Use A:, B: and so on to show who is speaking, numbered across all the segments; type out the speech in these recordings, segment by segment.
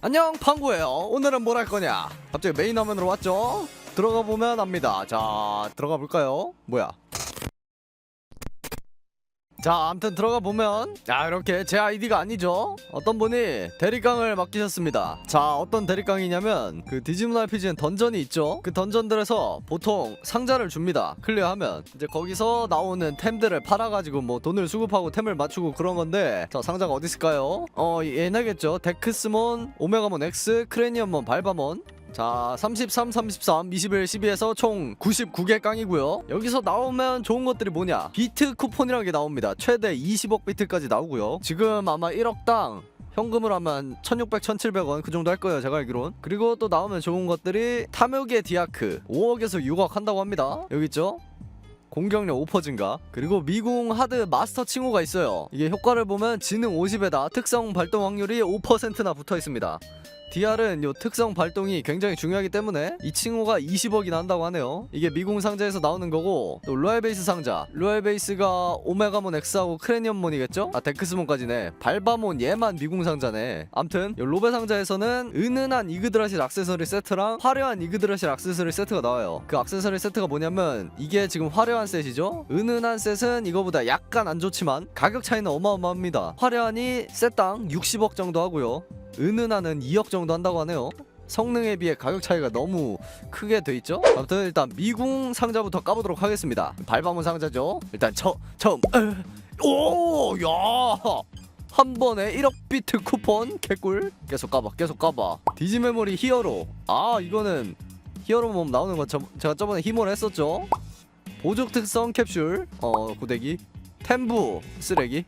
A: 안녕 방구예요. 오늘은 뭘 할 거냐? 갑자기 메인 화면으로 왔죠? 들어가 보면 압니다. 자 들어가 볼까요? 뭐야 자 아무튼 들어가 보면 자 이렇게 제 아이디가 아니죠? 어떤 분이 대리깡을 맡기셨습니다. 자 어떤 대리깡이냐면 그 디지몬 RPG엔 던전이 있죠? 그 던전들에서 보통 상자를 줍니다. 클리어하면. 이제 거기서 나오는 템들을 팔아가지고 뭐 돈을 수급하고 템을 맞추고 그런 건데 자 상자가 어디 있을까요? 어 얘네겠죠. 데크스몬 오메가몬 X 크레니엄몬 발바몬 자, 33, 33, 21, 12에서 총 99개 깡이고요. 여기서 나오면 좋은 것들이 뭐냐? 비트 쿠폰이라는 게 나옵니다. 최대 20억 비트까지 나오고요. 지금 아마 1억당 현금으로 하면 1600, 1700원 그 정도 할 거예요 제가 알기론 그리고 또 나오면 좋은 것들이 탐욕의 디아크 5억에서 6억 한다고 합니다 여기 있죠 공격력 5% 증가 그리고 미궁 하드 마스터 칭호가 있어요 이게 효과를 보면 지능 50에다 특성 발동 확률이 5%나 붙어 있습니다 DR은 요 특성 발동이 굉장히 중요하기 때문에 이 칭호가 20억이나 한다고 하네요. 이게 미궁 상자에서 나오는 거고 또 로얄 베이스 상자. 로얄 베이스가 오메가몬 X하고 크레니엄몬이겠죠? 아 데크스몬까지네. 발바몬 얘만 미궁 상자네. 암튼 요 로베 상자에서는 은은한 이그드라실 악세서리 세트랑 화려한 이그드라실 악세서리 세트가 나와요. 그 악세서리 세트가 뭐냐면 이게 지금 화려한 셋이죠? 은은한 셋은 이거보다 약간 안 좋지만 가격 차이는 어마어마합니다. 화려한이 셋당 60억 정도 하고요 은은한은 2억 정도 한다고 하네요. 성능에 비해 가격 차이가 너무 크게 돼 있죠. 아무튼 일단 미궁 상자부터 까보도록 하겠습니다. 발바문 상자죠. 일단 처 처음 오야! 한 번에 1억 비트 쿠폰? 개꿀? 계속 까봐 계속 까봐. 디지 메모리 히어로. 아 이거는 히어로 몸 나오는 거 저, 제가 저번에 히모를 했었죠? 보조 특성 캡슐. 어 고데기. 템부 쓰레기.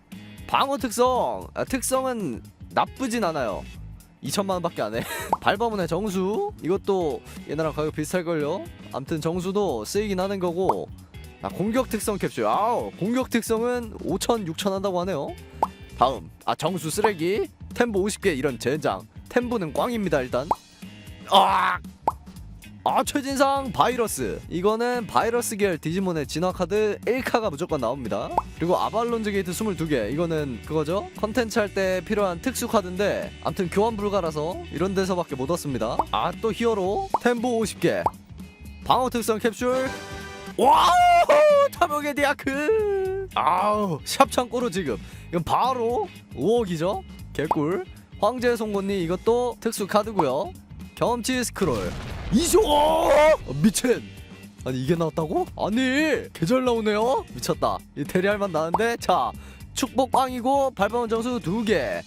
A: 방어 특성. 아, 특성은 나쁘진 않아요 2천만 원밖에 안 해. 발바문의 정수. 이것도 얘네랑 가격 비슷할걸요? 암튼 정수도 쓰이긴 하는 거고. 아, 공격 특성 캡슐. 아우 공격 특성은 5천 6천 한다고 하네요. 다음. 아 정수 쓰레기. 템보 50개 이런 젠장. 템보는 꽝입니다 일단. 아, 아 최진상 바이러스. 이거는 바이러스 계열 디지몬의 진화 카드 1카가 무조건 나옵니다. 그리고 아발론즈 게이트 22개. 이거는 그거죠? 컨텐츠 할 때 필요한 특수 카드인데 암튼 교환 불가라서 이런 데서밖에 못 얻습니다. 아 또 히어로? 템보 50개. 방어 특성 캡슐. 와우! 탐욕의 디아크! 아우 샵창고로 지금. 이건 바로 5억이죠? 개꿀. 황제 송곳니 이것도 특수 카드고요. 경험치 스크롤 이쇼 미친! 아니 이게 나왔다고? 아니 계절 나오네요? 미쳤다. 이 대리할만 나는데? 자 축복 빵이고 발바운 정수 두개.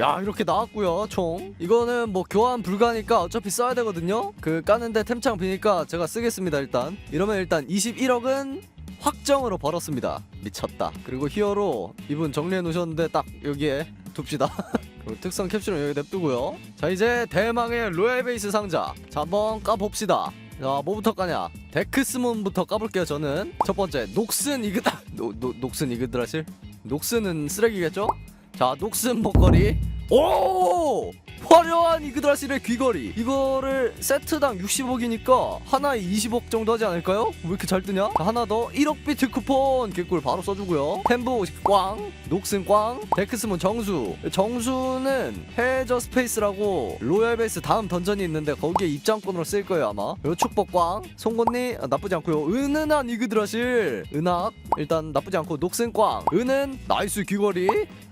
A: 야 이렇게 나왔고요 총. 이거는 뭐 교환 불가니까 어차피 써야 되거든요? 그 까는데 템창 비니까 제가 쓰겠습니다 일단. 이러면 일단 21억은 확정으로 벌었습니다. 미쳤다. 그리고 히어로 이분 정리해 놓으셨는데 딱 여기에 둡시다 특성 캡슐은 여기 냅두고요. 자 이제 대망의 로얄 베이스 상자. 자 한번 까봅시다. 자 뭐부터 까냐? 데크스몬부터 까볼게요 저는. 첫 번째 녹슨 이그 노, 노, 녹슨 이그드라실? 녹슨은 쓰레기겠죠? 자 녹슨 목걸이 오 화려한 이그드라실의 귀걸이. 이거를 세트당 60억이니까 하나에 20억 정도 하지 않을까요? 왜 이렇게 잘 뜨냐? 자, 하나 더. 1억 비트 쿠폰. 개꿀 바로 써주고요. 템보 꽝. 녹슨 꽝. 데크스몬 정수. 정수는 해저 스페이스라고 로얄 베이스 다음 던전이 있는데 거기에 입장권으로 쓸 거예요 아마. 그리고 축복 꽝. 송곳니? 아, 나쁘지 않고요. 은은한 이그드라실 은학 일단 나쁘지 않고 녹슨 꽝. 은은 나이스 귀걸이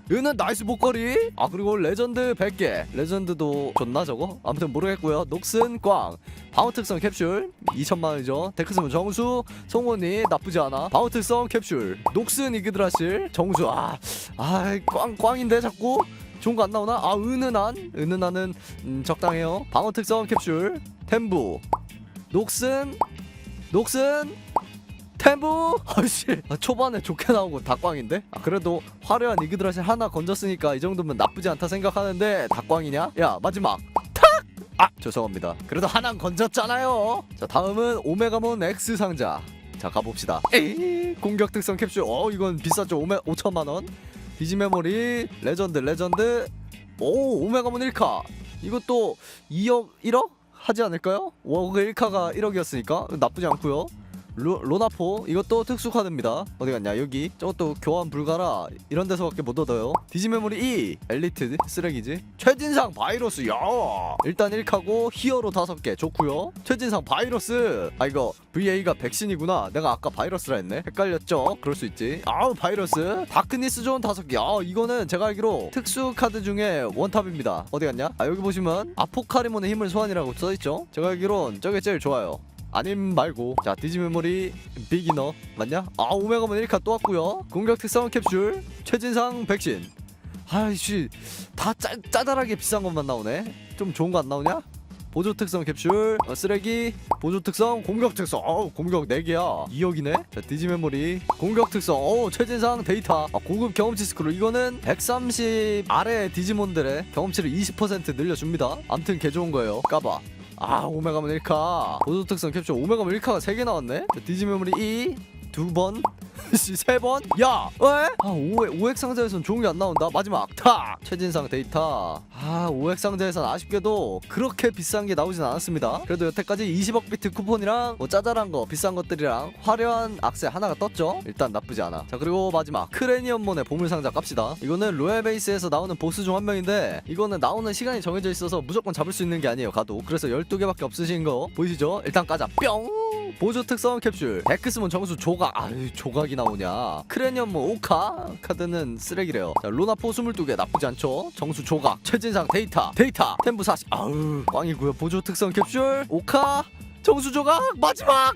A: 은은 나이스 목걸이? 아 그리고 레전드 100개. 레전드도 좋나 저거? 아무튼 모르겠고요. 녹슨 꽝. 방어 특성 캡슐. 2천만원이죠. 데크스문 정수. 송원이 나쁘지 않아. 방어 특성 캡슐. 녹슨 이그드라실. 정수. 아 아 꽝 꽝인데 자꾸? 좋은 거 안 나오나? 아 은은한? 은은한은 음, 적당해요. 방어 특성 캡슐. 템부. 녹슨. 녹슨 템부 아씨. 아, 초반에 좋게 나오고 닭광인데? 아, 그래도 화려한 이그드라실 하나 건졌으니까 이 정도면 나쁘지 않다 생각하는데 닭광이냐? 야 마지막. 탁아 죄송합니다. 그래도 하나 건졌잖아요. 자 다음은 오메가몬 X 상자. 자 가봅시다. 에이 공격 특성 캡슐. 어 이건 비싸죠. 오메 5천만원. 디지 메모리 레전드 레전드. 오 오메가몬 1카. 이것도 2억 1억? 하지 않을까요? 5억 1카가 1억이었으니까 나쁘지 않고요 로, 로나포 이것도 특수 카드입니다. 어디 갔냐? 여기. 저것도 교환 불가라. 이런 데서밖에 못 얻어요. 디지메모리 2 엘리트 쓰레기지. 최진상 바이러스 야! 일단 1카고 히어로 5개. 좋고요. 최진상 바이러스! 아 이거 VA가 백신이구나. 내가 아까 바이러스라 했네. 헷갈렸죠? 그럴 수 있지. 아우 바이러스. 다크니스 존 5개. 아 이거는 제가 알기로 특수 카드 중에 원탑입니다. 어디 갔냐? 아 여기 보시면 아포카리몬의 힘을 소환이라고 써있죠? 제가 알기론 저게 제일 좋아요 아님 말고. 자 디지 메모리 비기너 맞냐? 아 오메가몬 1카 또 왔고요. 공격 특성 캡슐 최진상 백신. 아이씨 다 짜, 짜잘하게 비싼 것만 나오네. 좀 좋은 거 안 나오냐? 보조 특성 캡슐 어, 쓰레기 보조 특성 공격 특성. 어우 공격 4개야. 2억이네? 자 디지 메모리 공격 특성. 어우 최진상 데이터. 아, 고급 경험치 스크롤. 이거는 130 아래 디지몬들의 경험치를 20% 늘려줍니다. 암튼 개 좋은 거예요. 까봐 아 오메가몬 1카. 보조 특성 캡슐 오메가몬 1카가 3개 나왔네. 자, 디지 메모리 2 두번 세 번? 야! 왜? 아 5획, 5획 상자에선 좋은 게 안 나온다 마지막 탁! 최진상 데이터 아 5획 상자에선 아쉽게도 그렇게 비싼 게 나오진 않았습니다 그래도 여태까지 20억 비트 쿠폰이랑 뭐 짜잘한 거 비싼 것들이랑 화려한 악세 하나가 떴죠 일단 나쁘지 않아 자 그리고 마지막 크레니엄몬의 보물상자 깝시다 이거는 로얄 베이스에서 나오는 보스 중 한 명인데 이거는 나오는 시간이 정해져 있어서 무조건 잡을 수 있는 게 아니에요 가도 그래서 12개밖에 없으신 거 보이시죠? 일단 까자 뿅! 보조 특성 캡슐. 데크스몬 정수 조각. 아유 조각이 나오냐? 크레니엄 뭐 오카? 카드는 쓰레기래요. 자 루나포 22개. 나쁘지 않죠? 정수 조각. 최진상 데이터. 데이터. 템부 40 아우 꽝이고요. 보조 특성 캡슐. 오카? 정수 조각? 마지막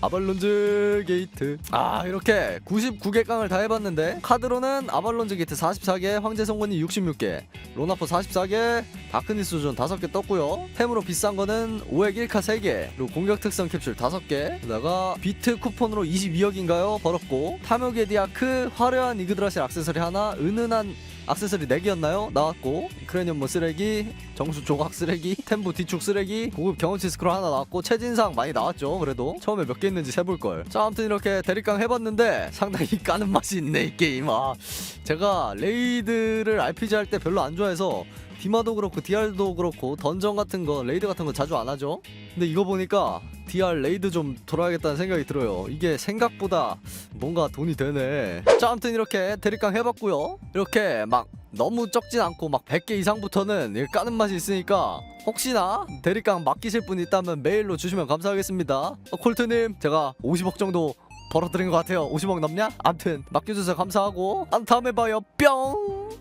A: 아발론즈 게이트. 아 이렇게 99개 깡을 다 해봤는데 카드로는 아발론즈 게이트 44개 황제 성원이 66개 로나포 44개 다크니스 존 5개 떴고요. 템으로 비싼 거는 5액 1카 3개 그리고 공격 특성 캡슐 5개 그다가 비트 쿠폰으로 22억인가요? 벌었고 탐욕의 디아크 화려한 이그드라실 악세서리 하나 은은한 악세서리 4개였나요? 나왔고 크레니엄 뭐 쓰레기 정수 조각 쓰레기 템부 뒤축 쓰레기 고급 경험치 스크롤 하나 나왔고 최진상 많이 나왔죠 그래도. 처음에 몇 개 있는지 세볼걸. 자 아무튼 이렇게 대립강 해봤는데 상당히 까는 맛이 있네 이 게임. 아 제가 레이드를 RPG 할 때 별로 안 좋아해서 디마도 그렇고 DR도 그렇고 던전 같은 거 레이드 같은 거 자주 안 하죠? 근데 이거 보니까 DR 레이드 좀 돌아야겠다는 생각이 들어요. 이게 생각보다 뭔가 돈이 되네. 자 아무튼 이렇게 대립강 해봤고요. 이렇게 막 너무 적진 않고 막 100개 이상부터는 까는 맛이 있으니까 혹시나 대립강 맡기실 분 있다면 메일로 주시면 감사하겠습니다. 어, 콜트님 제가 50억 정도 벌어드린 것 같아요. 50억 넘냐? 암튼 맡겨주셔서 감사하고 아, 다음에 봐요. 뿅